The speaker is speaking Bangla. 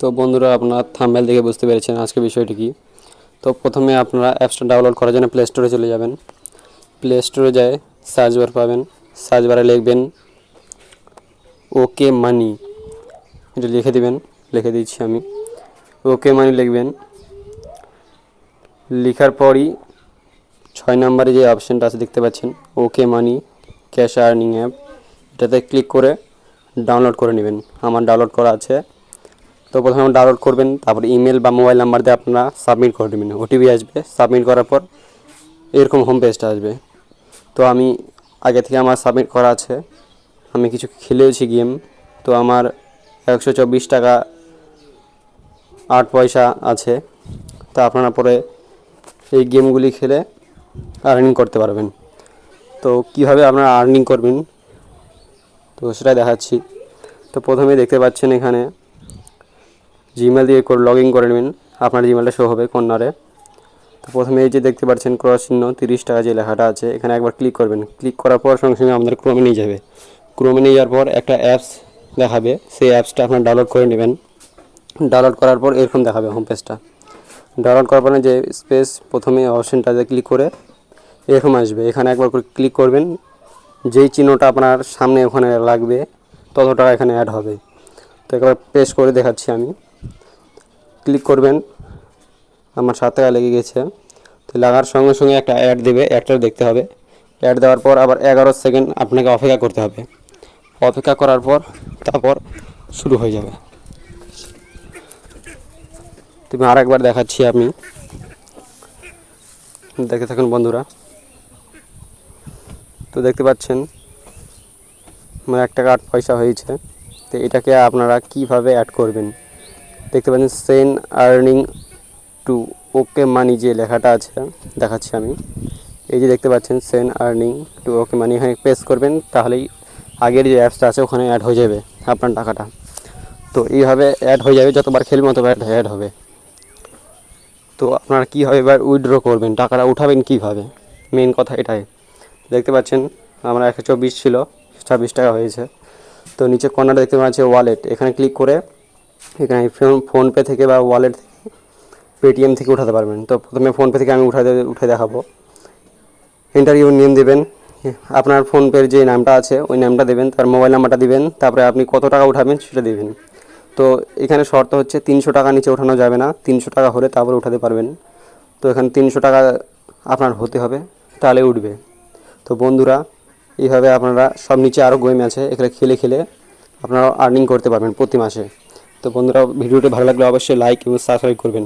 তো বন্ধুরা আপনারা থাম্বেল দেখে বুঝতে পেরেছেন আজকে বিষয়টি কি। তো প্রথমে আপনারা অ্যাপসটা ডাউনলোড করার জন্য প্লে স্টোরে চলে যাবেন। প্লে স্টোরে যায় সার্চ বার পাবেন। সার্চ বারে লিখবেন ওকে মানি এটা লিখে দিবেন, লিখে দিচ্ছি আমি। ওকে মানি লিখবেন। লেখার পরই ছয় নম্বরে যে অপশানটা আছে দেখতে পাচ্ছেন okay money cash earning app এটাতে ক্লিক করে ডাউনলোড করে নেবেন। আমার ডাউনলোড করা আছে। তো প্রথমে ডাউনলোড করবেন, তারপর ইমেল বা মোবাইল নাম্বার দিয়ে আপনারা সাবমিট করে দেবেন ওটিপি আসবে সাবমিট করার পর এরকম হোম পেজটা আসবে। তো আমি আগে থেকে আমার সাবমিট করা আছে। আমি কিছু খেলেওছি গেম তো আমার একশো চব্বিশ টাকা আট পয়সা আছে। তো আপনারা পরে এই গেমগুলি খেলে আর্নিং করতে পারবেন। তো কীভাবে আপনারা আর্নিং করবেন? তো সেটাই দেখাচ্ছি। তো প্রথমে দেখতে পাচ্ছেন এখানে জিমেল দিয়ে লগ ইন করে নেবেন। আপনার জিমেলটা শো হবে কর্নারে তো প্রথমে এই যে দেখতে পাচ্ছেন ক্রস চিহ্ন, তিরিশ টাকা যে লেখাটা আছে, এখানে একবার ক্লিক করবেন। ক্লিক করার পর সঙ্গে সঙ্গে আমাদের ক্রোমে নিয়ে যাবে। ক্রোমে নিয়ে যাওয়ার পর একটা অ্যাপস দেখাবে। সেই অ্যাপসটা আপনার ডাউনলোড করে নেবেন। ডাউনলোড করার পর এরকম দেখাবে হোম পেজটা ডাউনলোড করার পরে যে স্পেস প্রথমে অপশানটাতে ক্লিক করে এরকম আসবে। এখানে একবার করে ক্লিক করবেন। যেই চিহ্নটা আপনার সামনে ওখানে লাগবে তত টাকা এখানে অ্যাড হবে। তো একবার পেস্ট করে দেখাচ্ছি আমি। ক্লিক করবেন, আমার সাত টাকা লেগে গেছে। তো লাগার সঙ্গে সঙ্গে একটা অ্যাড দেবে অ্যাডটা দেখতে হবে। অ্যাড দেওয়ার পর আবার এগারো সেকেন্ড আপনাকে অপেক্ষা করতে হবে। অপেক্ষা করার পর তারপর শুরু হয়ে যাবে। তুমি আর একবার দেখাচ্ছি আমি। দেখতে থাকুন বন্ধুরা। তো দেখতে পাচ্ছেন, আমার এক টাকা আট পয়সা হয়েছে। তো এটাকে আপনারা কীভাবে অ্যাড করবেন? দেখতে পাচ্ছেন সেন আর্নিং টু ওকে মানি যে লেখাটা আছে, দেখাচ্ছি আমি। এই যে দেখতে পাচ্ছেন সেন আর্নিং টু ওকে মানি এখানে প্রেস করবেন, তাহলেই আগের যে অ্যাপসটা আছে, ওখানে অ্যাড হয়ে যাবে আপনার টাকাটা। তো এইভাবে অ্যাড হয়ে যাবে, যতবার খেলবেন ততবার অ্যাড হবে। তো আপনারা কীভাবে এবার উইথড্র করবেন, টাকাটা উঠাবেন কীভাবে? মেন কথা এটাই। দেখতে পাচ্ছেন, আমরা একশো চব্বিশ ছিল, ছাব্বিশ টাকা হয়েছে। তো নিচে কর্নারে দেখতে পাচ্ছি ওয়ালেট এখানে ক্লিক করে এখানে ফোন ফোনপে থেকে বা ওয়ালেট থেকে পেটিএম থেকে উঠাতে পারবেন। তো প্রথমে ফোনপে থেকে আমি উঠাতে উঠে দেখাবো। ইন্টারভিউ নেম দেবেন। আপনার ফোনপের যে নামটা আছে, ওই নামটা দেবেন, তার মোবাইল নাম্বারটা দিবেন, তারপরে আপনি কত টাকা উঠাবেন সেটা দেবেন। তো এখানে শর্ত হচ্ছে তিনশো টাকা নিচে ওঠানো যাবে না, তিনশো টাকা হলে তারপরে উঠাতে পারবেন। তো এখানে তিনশো টাকা আপনার হতে হবে, তাহলে উঠবে। তো বন্ধুরা, এইভাবে আপনারা সব নিচে আরও গেম আছে, এখানে খেলে খেলে আপনারা আর্নিং করতে পারবেন প্রতি মাসে। তো বন্ধুরা ভিডিওটি ভালো লাগলে অবশ্যই লাইক এবং সাবস্ক্রাইব করবেন।